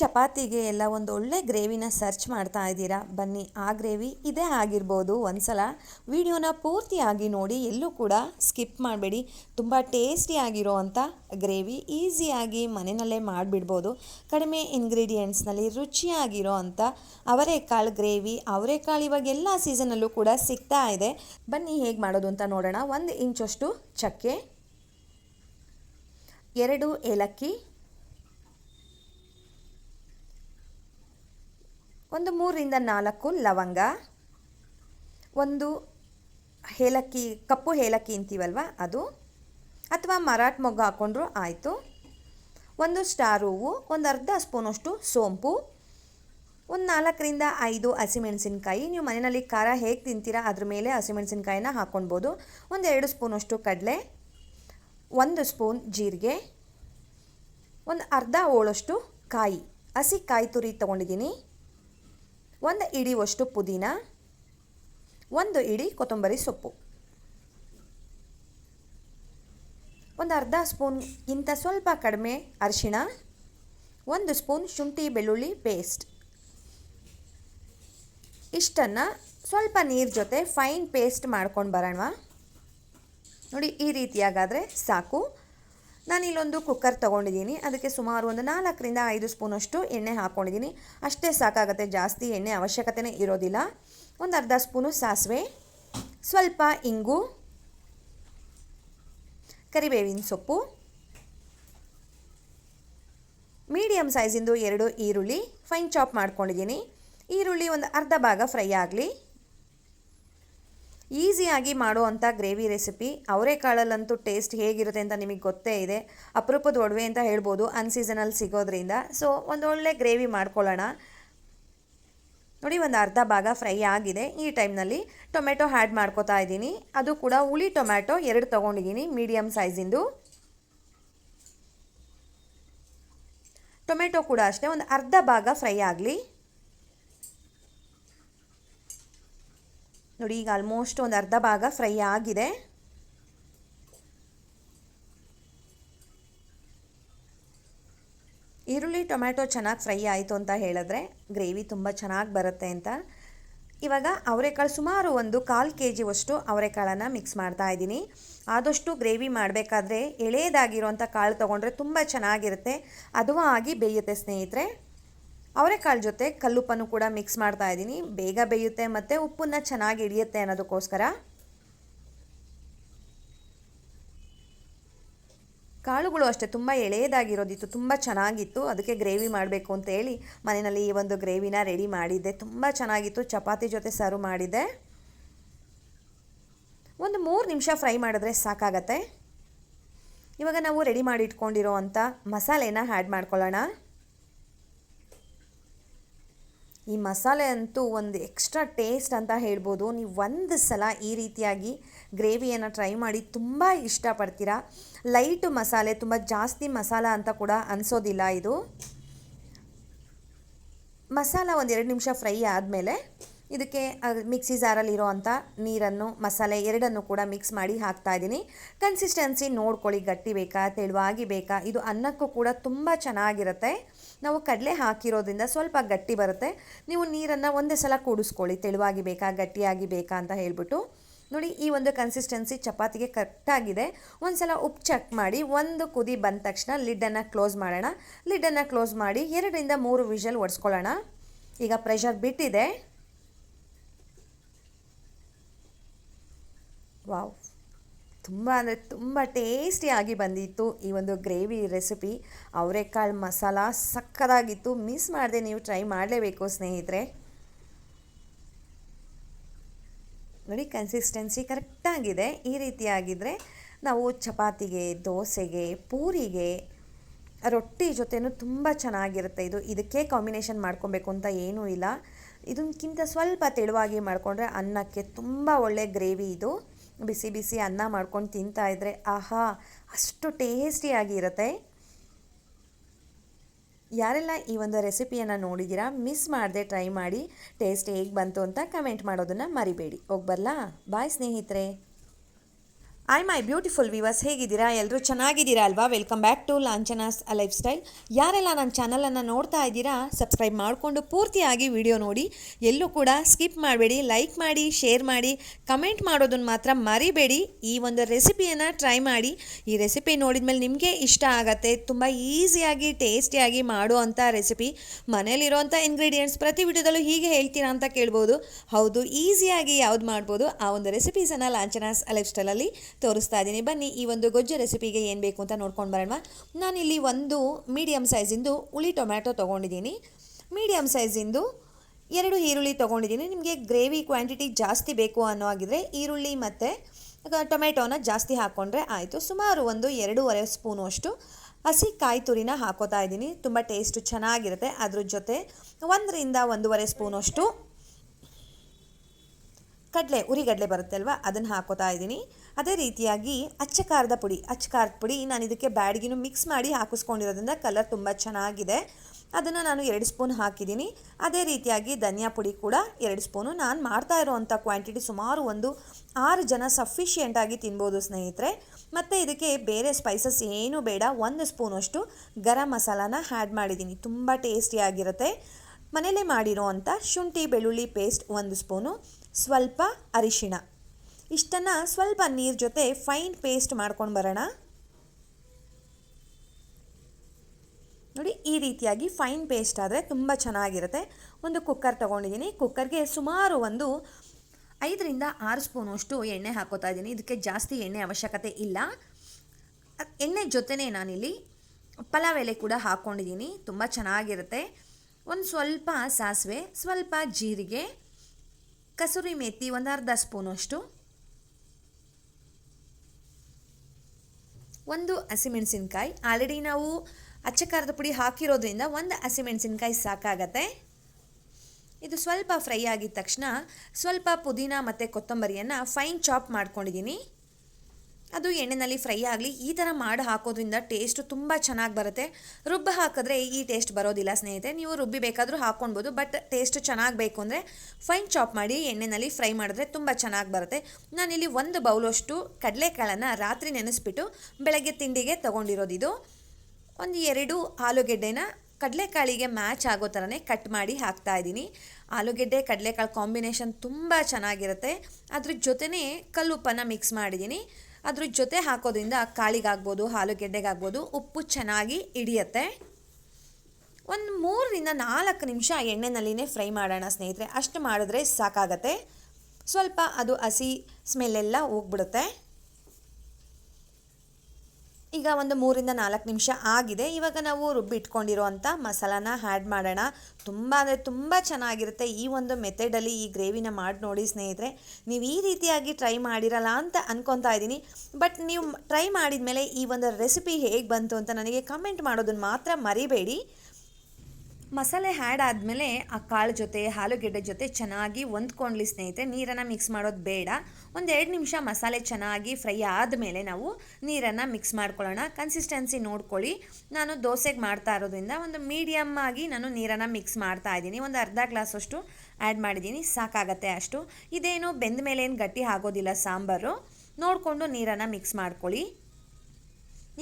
ಚಪಾತಿಗೆ ಎಲ್ಲ ಒಂದು ಒಳ್ಳೆ ಗ್ರೇವಿನ ಸರ್ಚ್ ಮಾಡ್ತಾ ಇದ್ದೀರಾ? ಬನ್ನಿ, ಆ ಗ್ರೇವಿ ಇದೇ ಆಗಿರ್ಬೋದು ಒಂದ್ಸಲ. ವಿಡಿಯೋನ ಪೂರ್ತಿಯಾಗಿ ನೋಡಿ, ಎಲ್ಲೂ ಕೂಡ ಸ್ಕಿಪ್ ಮಾಡಬೇಡಿ. ತುಂಬ ಟೇಸ್ಟಿಯಾಗಿರೋ ಅಂಥ ಗ್ರೇವಿ, ಈಸಿಯಾಗಿ ಮನೆಯಲ್ಲೇ ಮಾಡಿಬಿಡ್ಬೋದು. ಕಡಿಮೆ ಇಂಗ್ರೀಡಿಯೆಂಟ್ಸ್ನಲ್ಲಿ ರುಚಿಯಾಗಿರೋ ಅಂಥ ಅವರೆಕಾಳು ಗ್ರೇವಿ, ಅವರೆಕಾಳು ಇವಾಗ ಎಲ್ಲ ಸೀಸನಲ್ಲೂ ಕೂಡ ಸಿಗ್ತಾ ಇದೆ. ಬನ್ನಿ, ಹೇಗೆ ಮಾಡೋದು ಅಂತ ನೋಡೋಣ. ಒಂದು ಇಂಚಷ್ಟು ಚಕ್ಕೆ, ಎರಡು ಏಲಕ್ಕಿ ಒಂದು ಮೂರರಿಂದ ನಾಲ್ಕು ಲವಂಗ, ಒಂದು ಏಲಕ್ಕಿ, ಕಪ್ಪು ಏಲಕ್ಕಿ ಅಂತೀವಲ್ವ ಅದು? ಅಥವಾ ಮರಾಠ ಮೊಗ್ಗು ಹಾಕ್ಕೊಂಡ್ರೂ ಆಯಿತು. ಒಂದು ಸ್ಟಾರ್ ಹೂವು, ಒಂದು ಅರ್ಧ ಸ್ಪೂನಷ್ಟು ಸೋಂಪು, ಒಂದು ನಾಲ್ಕರಿಂದ ಐದು ಹಸಿಮೆಣಸಿನ್ಕಾಯಿ. ನೀವು ಮನೆಯಲ್ಲಿ ಖಾರ ಹೇಗೆ ತಿಂತೀರಾ ಅದ್ರ ಮೇಲೆ ಹಸಿಮೆಣಸಿನ್ಕಾಯಿನ ಹಾಕ್ಕೊಳ್ಬೋದು ಒಂದು ಎರಡು ಸ್ಪೂನಷ್ಟು ಕಡಲೆ, ಒಂದು ಸ್ಪೂನ್ ಜೀರಿಗೆ, ಒಂದು ಅರ್ಧ ಹೋಳಷ್ಟು ಕಾಯಿ. ಹಸಿ ಕಾಯಿ ತುರಿ ತೊಗೊಂಡಿದ್ದೀನಿ. ಒಂದು ಇಡಿವಷ್ಟು ಪುದೀನ, ಒಂದು ಇಡಿ ಕೊತ್ತಂಬರಿ ಸೊಪ್ಪು. ಒಂದು ಅರ್ಧ ಸ್ಪೂನ್ ಇಂಥ ಸ್ವಲ್ಪ ಕಡಿಮೆ ಅರಿಶಿಣ, ಒಂದು ಸ್ಪೂನ್ ಶುಂಠಿ ಬೆಳ್ಳುಳ್ಳಿ ಪೇಸ್ಟ್. ಇಷ್ಟನ್ನು ಸ್ವಲ್ಪ ನೀರು ಜೊತೆ ಫೈನ್ ಪೇಸ್ಟ್ ಮಾಡ್ಕೊಂಡು ಬರೋಣ ನೋಡಿ ಈ ರೀತಿಯಾಗಾದರೆ ಸಾಕು. ನಾನು ಇಲ್ಲೊಂದು ಕುಕ್ಕರ್ ತೊಗೊಂಡಿದ್ದೀನಿ. ಅದಕ್ಕೆ ಸುಮಾರು ಒಂದು ನಾಲ್ಕರಿಂದ ಐದು ಸ್ಪೂನಷ್ಟು ಎಣ್ಣೆ ಹಾಕ್ಕೊಂಡಿದ್ದೀನಿ ಅಷ್ಟೇ ಸಾಕಾಗುತ್ತೆ. ಜಾಸ್ತಿ ಎಣ್ಣೆ ಅವಶ್ಯಕತೆನೇ ಇರೋದಿಲ್ಲ. ಒಂದು ಅರ್ಧ ಸ್ಪೂನು ಸಾಸಿವೆ. ಸ್ವಲ್ಪ ಇಂಗು. ಕರಿಬೇವಿನ ಸೊಪ್ಪು. ಮೀಡಿಯಮ್ ಸೈಜಿಂದು ಎರಡು ಈರುಳ್ಳಿ. ಫೈನ್ ಚಾಪ್ ಮಾಡ್ಕೊಂಡಿದ್ದೀನಿ. ಈರುಳ್ಳಿ ಒಂದು ಅರ್ಧ ಭಾಗ ಫ್ರೈ ಆಗಲಿ. ಈಸಿಯಾಗಿ ಮಾಡುವಂಥ ಗ್ರೇವಿ ರೆಸಿಪಿ. ಅವರೆಕಾಳಲ್ಲಂತೂ ಟೇಸ್ಟ್ ಹೇಗಿರುತ್ತೆ ಅಂತ ನಿಮಗೆ ಗೊತ್ತೇ ಇದೆ. ಅಪರೂಪದ ಒಡವೆ ಅಂತ ಹೇಳ್ಬೋದು ಅನ್ಸೀಸನಲ್ಲಿ ಸಿಗೋದ್ರಿಂದ. ಸೊ ಒಂದು ಗ್ರೇವಿ ಮಾಡ್ಕೊಳ್ಳೋಣ. ನೋಡಿ, ಒಂದು ಅರ್ಧ ಭಾಗ ಫ್ರೈ ಆಗಿದೆ. ಈ ಟೈಮ್ನಲ್ಲಿ ಟೊಮೆಟೊ ಆ್ಯಡ್ ಮಾಡ್ಕೋತಾ ಇದ್ದೀನಿ. ಅದು ಕೂಡ ಹುಳಿ ಟೊಮ್ಯಾಟೊ ಎರಡು ತೊಗೊಂಡಿದ್ದೀನಿ ಮೀಡಿಯಮ್ ಸೈಜಿಂದು. ಟೊಮೆಟೊ ಕೂಡ ಅಷ್ಟೇ, ಒಂದು ಅರ್ಧ ಭಾಗ ಫ್ರೈ ಆಗಲಿ. ನೋಡಿ, ಈಗ ಆಲ್ಮೋಸ್ಟ್ ಒಂದು ಅರ್ಧ ಭಾಗ ಫ್ರೈ ಆಗಿದೆ. ಈರುಳ್ಳಿ, ಟೊಮ್ಯಾಟೊ ಚೆನ್ನಾಗಿ ಫ್ರೈ ಆಯಿತು ಅಂತ ಹೇಳಿದ್ರೆ ಗ್ರೇವಿ ತುಂಬ ಚೆನ್ನಾಗಿ ಬರುತ್ತೆ ಅಂತ. ಇವಾಗ ಅವರೆಕಾಳು ಸುಮಾರು ಒಂದು ಕಾಲು ಕೆ ಜಿವಷ್ಟು ಅವರೆಕಾಳನ್ನು ಮಿಕ್ಸ್ ಮಾಡ್ತಾ ಇದ್ದೀನಿ. ಆದಷ್ಟು ಗ್ರೇವಿ ಮಾಡಬೇಕಾದ್ರೆ ಎಳೆಯದಾಗಿರೋಂಥ ಕಾಳು ತೊಗೊಂಡ್ರೆ ತುಂಬ ಚೆನ್ನಾಗಿರುತ್ತೆ. ಅದು ಆಗಿ ಬೇಯುತ್ತೆ ಸ್ನೇಹಿತರೆ. ಅವರೆಕಾಳು ಜೊತೆ ಕಲ್ಲುಪ್ಪನ್ನು ಕೂಡ ಮಿಕ್ಸ್ ಮಾಡ್ತಾ ಇದ್ದೀನಿ. ಬೇಗ ಬೇಯುತ್ತೆ ಮತ್ತು ಉಪ್ಪನ್ನು ಚೆನ್ನಾಗಿ ಹಿಡಿಯುತ್ತೆ ಅನ್ನೋದಕ್ಕೋಸ್ಕರ. ಕಾಳುಗಳು ಅಷ್ಟೇ, ತುಂಬ ಎಳೆಯದಾಗಿರೋದಿತ್ತು, ತುಂಬ ಚೆನ್ನಾಗಿತ್ತು. ಅದಕ್ಕೆ ಗ್ರೇವಿ ಮಾಡಬೇಕು ಅಂತ ಹೇಳಿ ಮನೆಯಲ್ಲಿ ಈ ಒಂದು ಗ್ರೇವಿನ ರೆಡಿ ಮಾಡಿದ್ದೆ. ತುಂಬ ಚೆನ್ನಾಗಿತ್ತು, ಚಪಾತಿ ಜೊತೆ ಸರ್ವ್ ಮಾಡಿದ್ದೆ. ಒಂದು ಮೂರು ನಿಮಿಷ ಫ್ರೈ ಮಾಡಿದ್ರೆ ಸಾಕಾಗತ್ತೆ. ಇವಾಗ ನಾವು ರೆಡಿ ಮಾಡಿ ಇಟ್ಕೊಂಡಿರೋ ಅಂಥ ಮಸಾಲೆನ ಆ್ಯಡ್ ಮಾಡ್ಕೊಳ್ಳೋಣ. ಈ ಮಸಾಲೆ ಅಂತೂ ಒಂದು ಎಕ್ಸ್ಟ್ರಾ ಟೇಸ್ಟ್ ಅಂತ ಹೇಳ್ಬೋದು. ನೀವು ಒಂದು ಸಲ ಈ ರೀತಿಯಾಗಿ ಗ್ರೇವಿಯನ್ನು ಟ್ರೈ ಮಾಡಿ ತುಂಬ ಇಷ್ಟಪಡ್ತೀರಾ? ಲೈಟು ಮಸಾಲೆ, ತುಂಬ ಜಾಸ್ತಿ ಮಸಾಲ ಅಂತ ಕೂಡ ಅನಿಸೋದಿಲ್ಲ ಇದು. ಮಸಾಲ ಒಂದು ಎರಡು ನಿಮಿಷ ಫ್ರೈ ಆದಮೇಲೆ ಇದಕ್ಕೆ ಮಿಕ್ಸಿ ಜಾರಲ್ಲಿರೋ ಅಂಥ ನೀರನ್ನು, ಮಸಾಲೆ ಎರಡನ್ನು ಕೂಡ ಮಿಕ್ಸ್ ಮಾಡಿ ಹಾಕ್ತಾ ಇದ್ದೀನಿ. ಕನ್ಸಿಸ್ಟೆನ್ಸಿ ನೋಡ್ಕೊಳ್ಳಿ, ಗಟ್ಟಿ ಬೇಕಾ, ತೆಳುವಾಗಿ ಬೇಕಾ, ಇದು ಅನ್ನಕ್ಕೂ ಕೂಡ ತುಂಬ ಚೆನ್ನಾಗಿರುತ್ತೆ. ನಾವು ಕಡಲೆ ಹಾಕಿರೋದ್ರಿಂದ ಸ್ವಲ್ಪ ಗಟ್ಟಿ ಬರುತ್ತೆ. ನೀವು ನೀರನ್ನು ಒಂದೇ ಸಲ ಕೂಡಿಸ್ಕೊಳ್ಳಿ. ತೆಳುವಾಗಿ ಬೇಕಾ, ಗಟ್ಟಿಯಾಗಿ ಬೇಕಾ ಅಂತ ಹೇಳ್ಬಿಟ್ಟು. ನೋಡಿ, ಈ ಒಂದು ಕನ್ಸಿಸ್ಟೆನ್ಸಿ ಚಪಾತಿಗೆ ಕರೆಕ್ಟಾಗಿದೆ ಒಂದು ಸಲ ಉಪ್ಪು ಚೆಕ್ ಮಾಡಿ, ಒಂದು ಕುದಿ ಬಂದ ತಕ್ಷಣ ಲಿಡ್ಡನ್ನು ಕ್ಲೋಸ್ ಮಾಡೋಣ. ಲಿಡ್ಡನ್ನು ಕ್ಲೋಸ್ ಮಾಡಿ ಎರಡರಿಂದ ಮೂರು ವಿಷಲ್ ಒಡಿಸ್ಕೊಳ್ಳೋಣ ಈಗ ಪ್ರೆಷರ್ ಬಿಟ್ಟಿದೆ. ವಾವ್ ತುಂಬ ಅಂದರೆ ತುಂಬ ಟೇಸ್ಟಿಯಾಗಿ ಬಂದಿತ್ತು ಈ ಒಂದು ಗ್ರೇವಿ ರೆಸಿಪಿ ಅವರೆಕಾಳು ಮಸಾಲ ಸಕ್ಕದಾಗಿತ್ತು. ಮಿಸ್ ಮಾಡದೆ, ನೀವು ಟ್ರೈ ಮಾಡಲೇಬೇಕು ಸ್ನೇಹಿತರೆ. ನೋಡಿ ಕನ್ಸಿಸ್ಟೆನ್ಸಿ ಕರೆಕ್ಟಾಗಿದೆ ಈ ರೀತಿಯಾಗಿದ್ದರೆ ನಾವು ಚಪಾತಿಗೆ, ದೋಸೆಗೆ, ಪೂರಿಗೆ, ರೊಟ್ಟಿ ಜೊತೆನೂ ತುಂಬ ಚೆನ್ನಾಗಿರುತ್ತೆ ಇದು. ಇದಕ್ಕೆ ಕಾಂಬಿನೇಷನ್ ಮಾಡ್ಕೊಬೇಕು ಅಂತ ಏನೂ ಇಲ್ಲ. ಇದಕ್ಕಿಂತ ಸ್ವಲ್ಪ ತೆಳುವಾಗಿ ಮಾಡಿಕೊಂಡ್ರೆ ಅನ್ನಕ್ಕೆ ತುಂಬ ಒಳ್ಳೆ ಗ್ರೇವಿ ಇದು. ಬಿಸಿ ಬಿಸಿ ಅನ್ನ ಮಾಡ್ಕೊಂಡು ತಿಂತಾ ಇದ್ದರೆ ಆಹಾ, ಅಷ್ಟು ಟೇಸ್ಟಿಯಾಗಿ ಇರುತ್ತೆ ಯಾರೆಲ್ಲ ಈ ಒಂದು ರೆಸಿಪಿಯನ್ನು ನೋಡಿದ್ದೀರಾ ಮಿಸ್ ಮಾಡದೆ ಟ್ರೈ ಮಾಡಿ ಟೇಸ್ಟ್ ಹೇಗೆ ಬಂತು ಅಂತ ಕಮೆಂಟ್ ಮಾಡೋದನ್ನು ಮರಿಬೇಡಿ. ಹೋಗ್ಬರಲಾ? ಬಾಯ್ ಸ್ನೇಹಿತರೆ. ಐ ಮೈ ಬ್ಯೂಟಿಫುಲ್ ವಿವರ್ಸ್ ಹೇಗಿದ್ದೀರಾ? ಎಲ್ಲರೂ ಚೆನ್ನಾಗಿದ್ದೀರಾ ಅಲ್ವಾ? Welcome back to Lanchana's lifestyle ಯಾರೆಲ್ಲ ನನ್ನ ಚಾನಲನ್ನು ನೋಡ್ತಾ ಇದ್ದೀರಾ ಸಬ್ಸ್ಕ್ರೈಬ್ ಮಾಡಿಕೊಂಡು ಪೂರ್ತಿಯಾಗಿ ವಿಡಿಯೋ ನೋಡಿ. ಎಲ್ಲೂ ಕೂಡ ಸ್ಕಿಪ್ ಮಾಡಬೇಡಿ ಲೈಕ್ ಮಾಡಿ ಶೇರ್ ಮಾಡಿ ಕಮೆಂಟ್ ಮಾಡೋದನ್ನು ಮಾತ್ರ ಮರಿಬೇಡಿ. ಈ ಒಂದು ರೆಸಿಪಿಯನ್ನು ಟ್ರೈ ಮಾಡಿ. ಈ ರೆಸಿಪಿ ನೋಡಿದ ಮೇಲೆ ನಿಮಗೆ ಇಷ್ಟ ಆಗತ್ತೆ. ತುಂಬ ಈಸಿಯಾಗಿ ಟೇಸ್ಟಿಯಾಗಿ ಮಾಡುವಂಥ ರೆಸಿಪಿ ಮನೇಲಿರುವಂಥ ಇಂಗ್ರೀಡಿಯೆಂಟ್ಸ್ ಪ್ರತಿ ವಿಡಿಯೋದಲ್ಲೂ ಹೀಗೆ ಹೇಳ್ತೀರಾ ಅಂತ ಕೇಳ್ಬೋದು. ಹೌದು ಈಸಿಯಾಗಿ ಯಾವ್ದು ಮಾಡ್ಬೋದು? ಆ ಒಂದು ರೆಸಿಪೀಸನ್ನು ಲಾಂಚನಾಸ್ ಲೈಫ್ ಸ್ಟೈಲಲ್ಲಿ ತೋರಿಸ್ತಾ ಇದ್ದೀನಿ. ಬನ್ನಿ, ಈ ಒಂದು ಗೊಜ್ಜು ರೆಸಿಪಿಗೆ ಏನು ಬೇಕು ಅಂತ ನೋಡ್ಕೊಂಡು ಬರೋಣ. ನಾನಿಲ್ಲಿ ಒಂದು ಮೀಡಿಯಮ್ ಸೈಜಿಂದು ಹುಳಿ ಟೊಮ್ಯಾಟೊ ತೊಗೊಂಡಿದ್ದೀನಿ. ಮೀಡಿಯಮ್ ಸೈಜಿಂದು ಎರಡು ಈರುಳ್ಳಿ ತೊಗೊಂಡಿದ್ದೀನಿ. ನಿಮಗೆ ಗ್ರೇವಿ ಕ್ವಾಂಟಿಟಿ ಜಾಸ್ತಿ ಬೇಕು ಅನ್ನೋ ಆಗಿದ್ರೆ ಈರುಳ್ಳಿ ಮತ್ತು ಟೊಮೆಟೊನ ಜಾಸ್ತಿ ಹಾಕ್ಕೊಂಡ್ರೆ ಆಯಿತು. ಸುಮಾರು ಒಂದು ಎರಡೂವರೆ ಸ್ಪೂನು ಅಷ್ಟು ಹಸಿ ಕಾಯಿ ತುರಿನ ಹಾಕೋತಾ ಇದ್ದೀನಿ. ತುಂಬ ಟೇಸ್ಟು ಚೆನ್ನಾಗಿರುತ್ತೆ. ಅದ್ರ ಜೊತೆ ಒಂದರಿಂದ ಒಂದೂವರೆ ಸ್ಪೂನಷ್ಟು ಕಡಲೆ, ಉರಿಗಡಲೆ ಬರುತ್ತೆ ಅಲ್ವಾ ಅದನ್ನು ಹಾಕೋತಾ ಇದ್ದೀನಿ. ಅದೇ ರೀತಿಯಾಗಿ ಅಚ್ಚ ಖಾರದ ಪುಡಿ ಅಚ್ಚ ಖಾರದ ಪುಡಿ ನಾನು ಇದಕ್ಕೆ ಬ್ಯಾಡ್ಗಿನೂ ಮಿಕ್ಸ್ ಮಾಡಿ ಹಾಕಿಸ್ಕೊಂಡಿರೋದ್ರಿಂದ ಕಲರ್ ತುಂಬ ಚೆನ್ನಾಗಿದೆ. ಅದನ್ನು ನಾನು ಎರಡು ಸ್ಪೂನ್ ಹಾಕಿದ್ದೀನಿ. ಅದೇ ರೀತಿಯಾಗಿ ಧನಿಯಾ ಪುಡಿ ಕೂಡ ಎರಡು ಸ್ಪೂನು ನಾನು ಮಾಡ್ತಾ ಇರೋವಂಥ ಕ್ವಾಂಟಿಟಿ ಸುಮಾರು ಒಂದು ಆರು ಜನ ಸಫಿಷಿಯೆಂಟಾಗಿ ತಿನ್ಬೋದು ಸ್ನೇಹಿತರೆ. ಮತ್ತು ಇದಕ್ಕೆ ಬೇರೆ ಸ್ಪೈಸಸ್ ಏನೂ ಬೇಡ. ಒಂದು ಸ್ಪೂನಷ್ಟು ಗರಂ ಮಸಾಲಾನ ಆ್ಯಡ್ ಮಾಡಿದ್ದೀನಿ. ತುಂಬ ಟೇಸ್ಟಿಯಾಗಿರುತ್ತೆ ಮನೇಲೇ ಮಾಡಿರೋ ಶುಂಠಿ, ಬೆಳ್ಳುಳ್ಳಿ ಪೇಸ್ಟ್ ಒಂದು ಸ್ಪೂನು ಸ್ವಲ್ಪ ಅರಿಶಿಣ. ಇಷ್ಟನ್ನು ಸ್ವಲ್ಪ ನೀರು ಜೊತೆ ಫೈನ್ ಪೇಸ್ಟ್ ಮಾಡ್ಕೊಂಡು ಬರೋಣ. ನೋಡಿ, ಈ ರೀತಿಯಾಗಿ ಫೈನ್ ಪೇಸ್ಟ್ ಆದರೆ ತುಂಬ ಚೆನ್ನಾಗಿರುತ್ತೆ. ಒಂದು ಕುಕ್ಕರ್ ತೊಗೊಂಡಿದ್ದೀನಿ ಕುಕ್ಕರ್ಗೆ ಸುಮಾರು ಒಂದು ಐದರಿಂದ ಆರು ಸ್ಪೂನಷ್ಟು ಎಣ್ಣೆ ಹಾಕೋತಾ ಇದ್ದೀನಿ ಇದಕ್ಕೆ ಜಾಸ್ತಿ ಎಣ್ಣೆ ಅವಶ್ಯಕತೆ ಇಲ್ಲ. ಎಣ್ಣೆ ಜೊತೆನೇ ನಾನಿಲ್ಲಿ ಪಲಾವ್ ಎಲೆ ಕೂಡ ಹಾಕ್ಕೊಂಡಿದ್ದೀನಿ ತುಂಬ ಚೆನ್ನಾಗಿರುತ್ತೆ. ಒಂದು ಸ್ವಲ್ಪ ಸಾಸಿವೆ, ಸ್ವಲ್ಪ ಜೀರಿಗೆ, ಕಸೂರಿ ಮೇಥಿ ಒಂದು ಅರ್ಧ ಸ್ಪೂನಷ್ಟು ಒಂದು ಹಸಿಮೆಣಸಿನ್ಕಾಯಿ ಆಲ್ರೆಡಿ ನಾವು ಅಚ್ಚ ಖಾರದ ಪುಡಿ ಹಾಕಿರೋದ್ರಿಂದ ಒಂದು ಹಸಿಮೆಣಸಿನ್ಕಾಯಿ ಸಾಕಾಗತ್ತೆ. ಇದು ಸ್ವಲ್ಪ ಫ್ರೈ ಆಗಿದ ತಕ್ಷಣ ಸ್ವಲ್ಪ ಪುದೀನ ಮತ್ತು ಕೊತ್ತಂಬರಿಯನ್ನು ಫೈನ್ ಚಾಪ್ ಮಾಡ್ಕೊಂಡಿದ್ದೀನಿ ಅದು ಎಣ್ಣೆಯಲ್ಲಿ ಫ್ರೈ ಆಗಲಿ, ಈ ಥರ ಮಾಡಿ ಹಾಕೋದ್ರಿಂದ ಟೇಸ್ಟು ತುಂಬ ಚೆನ್ನಾಗಿ ಬರುತ್ತೆ. ರುಬ್ಬ ಹಾಕಿದ್ರೆ ಈ ಟೇಸ್ಟ್ ಬರೋದಿಲ್ಲ ಸ್ನೇಹಿತರೆ. ನೀವು ರುಬ್ಬಿ ಬೇಕಾದರೂ ಹಾಕ್ಕೊಳ್ಬೋದು ಬಟ್ ಟೇಸ್ಟ್ ಚೆನ್ನಾಗಿ ಬೇಕು ಅಂದರೆ ಫೈನ್ ಚಾಪ್ ಮಾಡಿ ಎಣ್ಣೆಯಲ್ಲಿ ಫ್ರೈ ಮಾಡಿದ್ರೆ ತುಂಬ ಚೆನ್ನಾಗಿ ಬರುತ್ತೆ. ನಾನಿಲ್ಲಿ ಒಂದು ಬೌಲಷ್ಟು ಕಡಲೆಕಾಳನ್ನು ರಾತ್ರಿ ನೆನೆಸ್ಬಿಟ್ಟು ಬೆಳಗ್ಗೆ ತಿಂಡಿಗೆ ತೊಗೊಂಡಿರೋದು ಇದು ಒಂದು ಎರಡು ಆಲೂಗೆಡ್ಡೆನ ಕಡಲೆಕಾಳಿಗೆ ಮ್ಯಾಚ್ ಆಗೋ ಥರನೇ ಕಟ್ ಮಾಡಿ ಹಾಕ್ತಾ ಇದ್ದೀನಿ. ಆಲೂಗೆಡ್ಡೆ, ಕಡಲೆಕಾಳು ಕಾಂಬಿನೇಷನ್ ತುಂಬ ಚೆನ್ನಾಗಿರುತ್ತೆ. ಅದ್ರ ಜೊತೆನೇ ಕಲ್ಲುಪ್ಪನ್ನು ಮಿಕ್ಸ್ ಮಾಡಿದ್ದೀನಿ. ಅದ್ರ ಜೊತೆ ಹಾಕೋದ್ರಿಂದ ಕಾಳಿಗಾಗ್ಬೋದು ಆಲೂಗೆಡ್ಡೆಗಾಗ್ಬೋದು ಉಪ್ಪು ಚೆನ್ನಾಗಿ ಹಿಡಿಯತ್ತೆ. ಒಂದು ಮೂರರಿಂದ ನಾಲ್ಕು ನಿಮಿಷ ಎಣ್ಣೆನಲ್ಲಿನೇ ಫ್ರೈ ಮಾಡೋಣ ಸ್ನೇಹಿತರೆ. ಅಷ್ಟು ಮಾಡಿದ್ರೆ ಸಾಕಾಗತ್ತೆ. ಸ್ವಲ್ಪ ಅದು ಹಸಿ ಸ್ಮೆಲ್ಲೆಲ್ಲ ಹೋಗ್ಬಿಡುತ್ತೆ. ಈಗ ಒಂದು ಮೂರಿಂದ ನಾಲ್ಕು ನಿಮಿಷ ಆಗಿದೆ. ಇವಾಗ ನಾವು ರುಬ್ಬಿ ಇಟ್ಕೊಂಡಿರೋ ಅಂಥ ಮಸಾಲಾನ ಆ್ಯಡ್ ಮಾಡೋಣ. ತುಂಬ ಅಂದರೆ ತುಂಬ ಚೆನ್ನಾಗಿರುತ್ತೆ ಈ ಒಂದು ಮೆಥಡಲ್ಲಿ ಈ ಗ್ರೇವಿನ ಮಾಡಿ ನೋಡಿ ಸ್ನೇಹಿತರೆ. ನೀವು ಈ ರೀತಿಯಾಗಿ ಟ್ರೈ ಮಾಡಿರಲ್ಲ ಅಂತ ಅನ್ಕೊತಾ ಇದ್ದೀನಿ. ಬಟ್ ನೀವು ಟ್ರೈ ಮಾಡಿದ ಮೇಲೆ ಈ ಒಂದು ರೆಸಿಪಿ ಹೇಗೆ ಬಂತು ಅಂತ ನನಗೆ ಕಮೆಂಟ್ ಮಾಡೋದನ್ನು ಮಾತ್ರ ಮರಿಬೇಡಿ. ಮಸಾಲೆ ಹ್ಯಾಡ್ ಆದಮೇಲೆ ಆ ಕಾಳು ಜೊತೆ ಆಲೂಗೆಡ್ಡೆ ಜೊತೆ ಚೆನ್ನಾಗಿ ಹೊಂದ್ಕೊಂಡ್ಲಿ ಸ್ನೇಹಿತರೆ, ನೀರನ್ನು ಮಿಕ್ಸ್ ಮಾಡೋದು ಬೇಡ. ಒಂದು ಎರಡು ನಿಮಿಷ ಮಸಾಲೆ ಚೆನ್ನಾಗಿ ಫ್ರೈ ಆದಮೇಲೆ ನಾವು ನೀರನ್ನು ಮಿಕ್ಸ್ ಮಾಡ್ಕೊಳ್ಳೋಣ. ಕನ್ಸಿಸ್ಟೆನ್ಸಿ ನೋಡ್ಕೊಳ್ಳಿ. ನಾನು ದೋಸೆಗೆ ಮಾಡ್ತಾ ಇರೋದ್ರಿಂದ ಒಂದು ಮೀಡಿಯಮ್ ಆಗಿ ನಾನು ನೀರನ್ನು ಮಿಕ್ಸ್ ಮಾಡ್ತಾ ಇದ್ದೀನಿ. ಒಂದು ಅರ್ಧ ಗ್ಲಾಸಷ್ಟು ಆ್ಯಡ್ ಮಾಡಿದ್ದೀನಿ. ಸಾಕಾಗತ್ತೆ ಅಷ್ಟು. ಇದೇನು ಬೆಂದ ಮೇಲೆ ಏನು ಗಟ್ಟಿ ಆಗೋದಿಲ್ಲ ಸಾಂಬಾರು. ನೋಡಿಕೊಂಡು ನೀರನ್ನು ಮಿಕ್ಸ್ ಮಾಡ್ಕೊಳ್ಳಿ.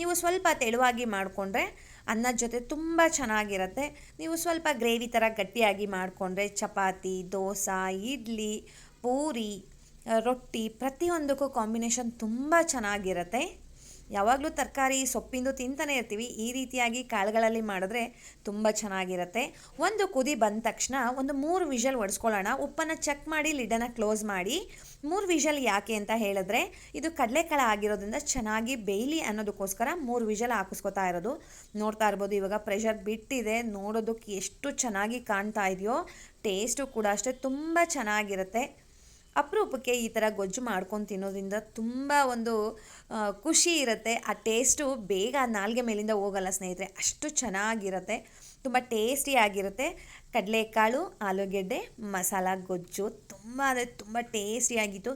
ನೀವು ಸ್ವಲ್ಪ ತೆಳುವಾಗಿ ಮಾಡಿಕೊಂಡ್ರೆ ಅನ್ನದ ಜೊತೆ ತುಂಬ ಚೆನ್ನಾಗಿರುತ್ತೆ. ನೀವು ಸ್ವಲ್ಪ ಗ್ರೇವಿ ಥರ ಗಟ್ಟಿಯಾಗಿ ಮಾಡಿಕೊಂಡ್ರೆ ಚಪಾತಿ, ದೋಸೆ, ಇಡ್ಲಿ, ಪೂರಿ, ರೊಟ್ಟಿ ಪ್ರತಿಯೊಂದಕ್ಕೂ ಕಾಂಬಿನೇಷನ್ ತುಂಬ ಚೆನ್ನಾಗಿರುತ್ತೆ. ಯಾವಾಗಲೂ ತರಕಾರಿ ಸೊಪ್ಪಿಂದು ತಿಂತಾನೆ ಇರ್ತೀವಿ. ಈ ರೀತಿಯಾಗಿ ಕಾಳುಗಳಲ್ಲಿ ಮಾಡಿದ್ರೆ ತುಂಬ ಚೆನ್ನಾಗಿರುತ್ತೆ. ಒಂದು ಕುದಿ ಬಂದ ತಕ್ಷಣ ಒಂದು ಮೂರು ವಿಷಲ್ ಒಡಿಸ್ಕೊಳ್ಳೋಣ. ಉಪ್ಪನ್ನು ಚೆಕ್ ಮಾಡಿ ಲಿಡನ್ನು ಕ್ಲೋಸ್ ಮಾಡಿ. ಮೂರು ವಿಷಲ್ ಯಾಕೆ ಅಂತ ಹೇಳಿದ್ರೆ, ಇದು ಕಡಲೆಕಾಳು ಆಗಿರೋದ್ರಿಂದ ಚೆನ್ನಾಗಿ ಬೇಯ್ಲಿ ಅನ್ನೋದಕ್ಕೋಸ್ಕರ ಮೂರು ವಿಷಲ್ ಹಾಕಿಸ್ಕೊತಾ ಇರೋದು. ನೋಡ್ತಾ ಇರ್ಬೋದು, ಇವಾಗ ಪ್ರೆಷರ್ ಬಿಟ್ಟಿದೆ. ನೋಡೋದಕ್ಕೆ ಎಷ್ಟು ಚೆನ್ನಾಗಿ ಕಾಣ್ತಾ ಇದೆಯೋ ಟೇಸ್ಟು ಕೂಡ ಅಷ್ಟೇ ತುಂಬ ಚೆನ್ನಾಗಿರುತ್ತೆ. ಅಪರೂಪಕ್ಕೆ ಈ ಥರ ಗೊಜ್ಜು ಮಾಡ್ಕೊಂಡು ತಿನ್ನೋದ್ರಿಂದ ತುಂಬ ಒಂದು ಖುಷಿ ಇರುತ್ತೆ. ಆ ಟೇಸ್ಟು ಬೇಗ ನಾಲ್ಗೆ ಮೇಲಿಂದ ಹೋಗಲ್ಲ ಸ್ನೇಹಿತರೆ. ಅಷ್ಟು ಚೆನ್ನಾಗಿರುತ್ತೆ. ತುಂಬ ಟೇಸ್ಟಿಯಾಗಿರುತ್ತೆ ಕಡಲೆಕಾಳು, ಆಲೂಗೆಡ್ಡೆ, ಮಸಾಲ, ಗೊಜ್ಜು ತುಂಬ ಅಂದರೆ ತುಂಬ ಟೇಸ್ಟಿಯಾಗಿತ್ತು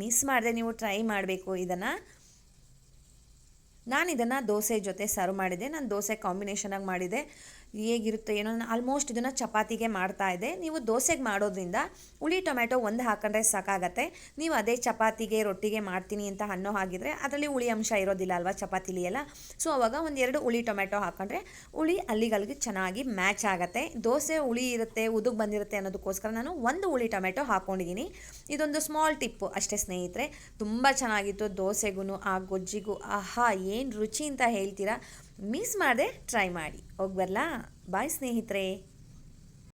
ಮಿಸ್ ಮಾಡಿದೆ ನೀವು ಟ್ರೈ ಮಾಡಬೇಕು ಇದನ್ನು. ನಾನು ಇದನ್ನು ದೋಸೆ ಜೊತೆ ಸರ್ವ್ ಮಾಡಿದೆ ನಾನು ದೋಸೆ ಕಾಂಬಿನೇಷನಾಗಿ ಮಾಡಿದೆ ಹೇಗಿರುತ್ತೆ ಏನೋ ಆಲ್ಮೋಸ್ಟ್ ಇದನ್ನು ಚಪಾತಿಗೆ ಮಾಡ್ತಾ ಇದ್ದೆ. ನೀವು ದೋಸೆಗೆ ಮಾಡೋದ್ರಿಂದ ಹುಳಿ ಟೊಮೆಟೊ ಒಂದು ಹಾಕೊಂಡ್ರೆ ಸಾಕಾಗತ್ತೆ. ನೀವು ಅದೇ ಚಪಾತಿಗೆ, ರೊಟ್ಟಿಗೆ ಮಾಡ್ತೀನಿ ಅಂತ ಅನ್ನೋ ಹಾಗಿದ್ರೆ ಅದರಲ್ಲಿ ಹುಳಿ ಅಂಶ ಇರೋದಿಲ್ಲ ಅಲ್ವಾ ಚಪಾತಿಲಿ ಎಲ್ಲ. ಸೊ ಅವಾಗ ಒಂದೆರಡು ಹುಳಿ ಟೊಮೆಟೊ ಹಾಕೊಂಡ್ರೆ ಹುಳಿ ಅಲ್ಲಿಗಲ್ಲಿಗೆ ಚೆನ್ನಾಗಿ ಮ್ಯಾಚ್ ಆಗುತ್ತೆ. ದೋಸೆ ಹುಳಿ ಇರುತ್ತೆ, ಉದುಗ್ ಬಂದಿರುತ್ತೆ ಅನ್ನೋದಕ್ಕೋಸ್ಕರ ನಾನು ಒಂದು ಹುಳಿ ಟೊಮೆಟೊ ಹಾಕ್ಕೊಂಡಿದ್ದೀನಿ ಇದೊಂದು ಸ್ಮಾಲ್ ಟಿಪ್ಪು ಅಷ್ಟೇ ಸ್ನೇಹಿತರೆ. ತುಂಬ ಚೆನ್ನಾಗಿತ್ತು ದೋಸೆಗೂ ಆ ಗೊಜ್ಜಿಗೂ. ಆಹಾ, ಏನು ರುಚಿ ಅಂತ ಹೇಳ್ತೀರಾ? ಮಿಸ್ ಮಾಡದೆ ಟ್ರೈ ಮಾಡಿ. ಹೋಗ್ಬರ್ಲಾ ಬಾಯ್ ಸ್ನೇಹಿತರೆ.